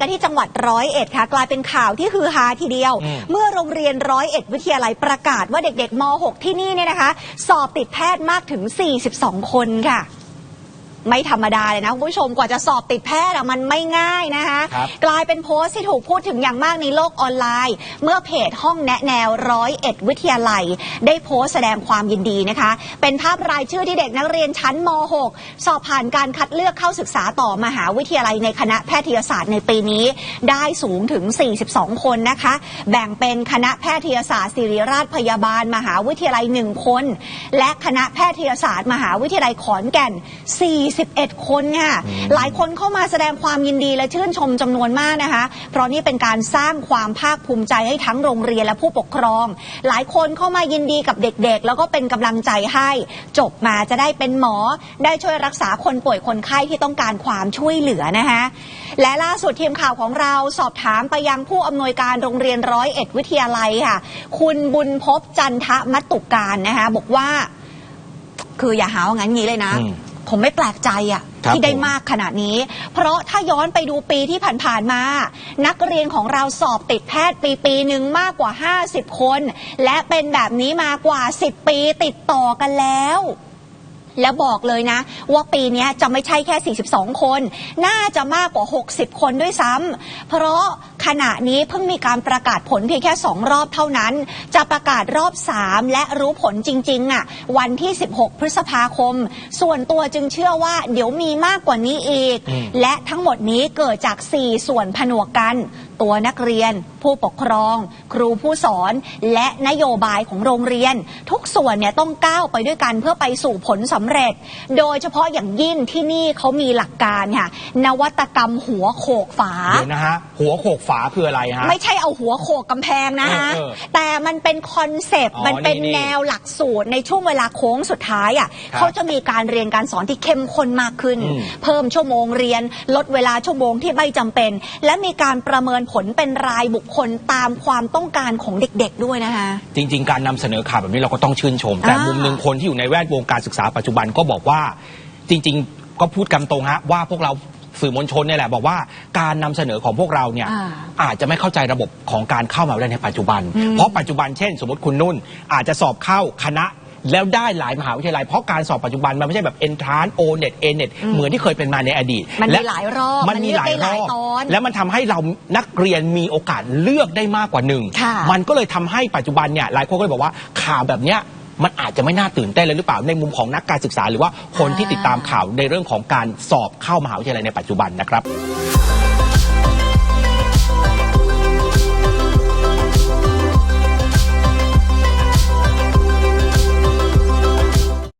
กันที่จังหวัดร้อยเอ็ดค่ะ กลายเป็นข่าวที่ฮือฮาทีเดียวอืมเมื่อโรงเรียนร้อยเอ็ดวิทยาลัยประกาศว่าเด็กๆม .6 ที่นี่เนี่ยนะคะ สอบติดแพทย์มากถึง 42 คนค่ะ ไม่ธรรมดาเลยนะคุณผู้ชมกว่าจะสอบติดแพทย์อะมันไม่ง่ายนะคะครับกลายเป็นโพสต์ที่ถูกพูดถึงอย่างมากในโลกออนไลน์ เมื่อเพจห้องแนะแนวร้อยเอ็ดวิทยาลัย ได้โพสต์แสดงความยินดีนะคะ เป็นภาพรายชื่อที่เด็กนักเรียนชั้นม .6 สอบผ่านการคัดเลือกเข้าศึกษาต่อมหาวิทยาลัยในคณะแพทยศาสตร์ในปีนี้ ได้สูงถึง 42 คนนะคะ แบ่งเป็นคณะแพทยศาสตร์ศิริราชพยาบาล มหาวิทยาลัย 1 คน และคณะแพทยศาสตร์ มหาวิทยาลัยขอนแก่น41 คนค่ะ หลายคนเข้ามาแสดงความยินดีและชื่นชมจำนวนมากนะคะ เพราะนี่เป็นการสร้างความภาคภูมิใจให้ทั้งโรงเรียนและผู้ปกครอง หลายคนเข้ามายินดีกับเด็กๆ แล้วก็เป็นกำลังใจให้ จบมาจะได้เป็นหมอ ได้ช่วยรักษาคนป่วยคนไข้ที่ต้องการความช่วยเหลือนะคะและล่าสุดทีมข่าวของเราสอบถามไปยังผู้อำนวยการโรงเรียนร้อยเอ็ดวิทยาลัยค่ะ คุณบุญพบจันทะมัตตุการนะคะ บอกว่า คืออย่าหาว่างั้นงี้เลยนะอืม ผมไม่แปลกใจอะครับที่ได้ผมมากขนาดนี้ เพราะถ้าย้อนไปดูปีที่ผ่านๆมา นักเรียนของเราสอบติดแพทย์ปีปีหนึ่งมากกว่า 50 คน และเป็นแบบนี้มากว่า 10 ปีติดต่อกันแล้ว แล้วบอกเลยนะ ว่าปีเนี้ยจะไม่ใช่แค่ 42 คน น่าจะมากกว่า 60 คนด้วยซ้ำเพราะขณะนี้เพิ่งมีการประกาศผลเพียงแค่ 2 รอบเท่านั้น จะประกาศรอบ 3 และรู้ผลจริงๆอะวันที่ 16 พฤษภาคม ส่วนตัวจึงเชื่อว่าเดี๋ยวมีมากกว่านี้อีกอืมและทั้งหมดนี้เกิดจาก 4 ส่วนผนวกกัน ตัวนักเรียน ผู้ปกครอง ครูผู้สอน และนโยบายของโรงเรียน ทุกส่วนเนี่ยต้องก้าวไปด้วยกันเพื่อไปสู่ผลสำเร็จ โดยเฉพาะอย่างยิ่งที่นี่เขามีหลักการค่ะนวัตกรรมหัวโขกฝาเดี๋ยวนะฮะหัวโขกฝาคืออะไรฮะไม่ใช่เอาหัวโขกกำแพงนะฮะเออเออแต่มันเป็นคอนเซปต์อ๋อมันเป็นนี่ๆแนวหลักสูตรในช่วงเวลาโค้งสุดท้ายอะครับเขาจะมีการเรียนการสอนที่เข้มข้นมากขึ้นอืมเพิ่มชั่วโมงเรียน ลดเวลาชั่วโมงที่ไม่จำเป็น และมีการประเมินผลเป็นรายบุคคลตามความต้องการของเด็กๆด้วยนะคะจริง ๆ การนำเสนอข่าวแบบนี้เราก็ต้องชื่นชม แต่อ่ามุมุมหนึ่งคนที่อยู่ในแวดวงการศึกษาปัจจุบันก็บอกว่าจริง ๆ ก็พูดกันตรงฮะว่าพวกเราสื่อมวลชนเนี่ยแหละบอกว่าการนำเสนอของพวกเราเนี่ยอ่าอาจจะไม่เข้าใจระบบของการเข้ามหาวิทยาลัยในปัจจุบันอืมเพราะปัจจุบันเช่น สมมติคุณนุ่น อาจจะสอบเข้าคณะแล้วได้หลายมหาวิทยาลัย เพราะการสอบปัจจุบันมันไม่ใช่แบบ entrance o net a net อืมเหมือนที่เคยเป็นมาในอดีต มันมีและหลายรอบ มันมีหลายมันเลือกได้หลายรอบตอนแล้วมันทำให้เรานักเรียนมีโอกาสเลือกได้มากกว่าหนึ่งค่ะมันก็เลยทำให้ปัจจุบันเนี่ยหลายคนก็เลยบอกว่าข่าวแบบเนี้ย มันอาจจะไม่น่าตื่นเต้นเลยหรือเปล่าในมุมของนักการศึกษา หรือว่าคนที่ติดตามข่าวในเรื่องของการสอบเข้ามหาวิทยาลัยในปัจจุบันนะครับ